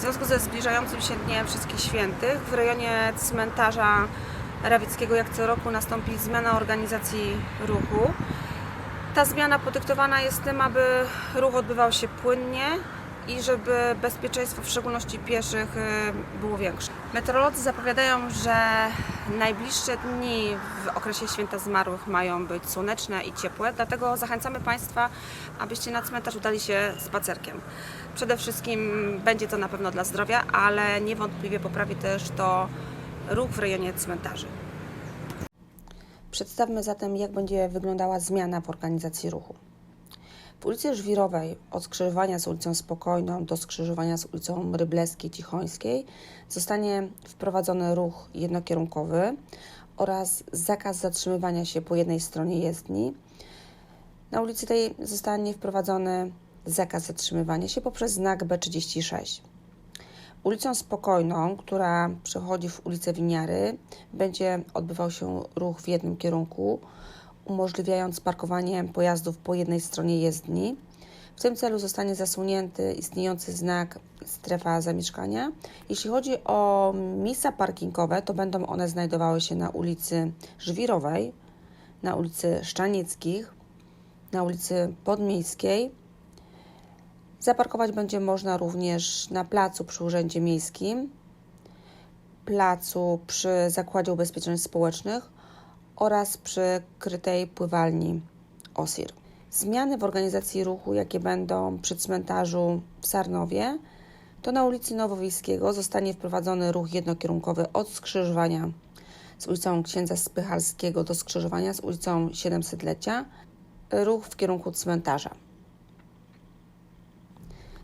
W związku ze zbliżającym się Dniem Wszystkich Świętych w rejonie cmentarza Rawickiego jak co roku nastąpi zmiana organizacji ruchu. Ta zmiana podyktowana jest tym, aby ruch odbywał się płynnie i żeby bezpieczeństwo, w szczególności pieszych, y, było większe. Meteorolodzy zapowiadają, że najbliższe dni w okresie święta zmarłych mają być słoneczne i ciepłe, dlatego zachęcamy Państwa, abyście na cmentarz udali się spacerkiem. Przede wszystkim będzie to na pewno dla zdrowia, ale niewątpliwie poprawi też to ruch w rejonie cmentarzy. Przedstawmy zatem, jak będzie wyglądała zmiana w organizacji ruchu. W ulicy Żwirowej od skrzyżowania z ulicą Spokojną do skrzyżowania z ulicą Rybleskiej Cichońskiej zostanie wprowadzony ruch jednokierunkowy oraz zakaz zatrzymywania się po jednej stronie jezdni. Na ulicy tej zostanie wprowadzony zakaz zatrzymywania się poprzez znak B36. Ulicą Spokojną, która przechodzi w ulicę Winiary, będzie odbywał się ruch w jednym kierunku, umożliwiając parkowanie pojazdów po jednej stronie jezdni. W tym celu zostanie zasunięty istniejący znak strefa zamieszkania. Jeśli chodzi o miejsca parkingowe, to będą one znajdowały się na ulicy Żwirowej, na ulicy Szczanieckich, na ulicy Podmiejskiej. Zaparkować będzie można również na placu przy Urzędzie Miejskim, placu przy Zakładzie Ubezpieczeń Społecznych oraz przy krytej pływalni OSIR. Zmiany w organizacji ruchu, jakie będą przy cmentarzu w Sarnowie, to na ulicy Nowowiejskiego zostanie wprowadzony ruch jednokierunkowy od skrzyżowania z ulicą Księdza Spychalskiego do skrzyżowania z ulicą 700-lecia, ruch w kierunku cmentarza.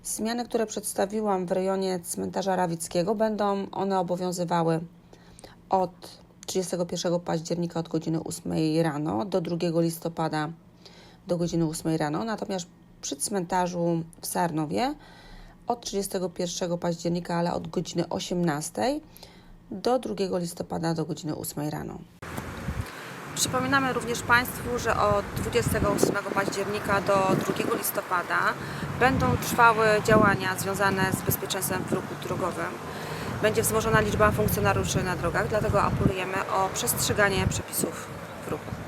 Zmiany, które przedstawiłam w rejonie cmentarza Rawickiego, będą one obowiązywały od 31 października od godziny 8 rano do 2 listopada do godziny 8 rano, natomiast przy cmentarzu w Sarnowie od 31 października, ale od godziny 18 do 2 listopada do godziny 8 rano. Przypominamy również Państwu, że od 28 października do 2 listopada będą trwały działania związane z bezpieczeństwem w ruchu drogowym. Będzie wzmożona liczba funkcjonariuszy na drogach, dlatego apelujemy o przestrzeganie przepisów w ruchu.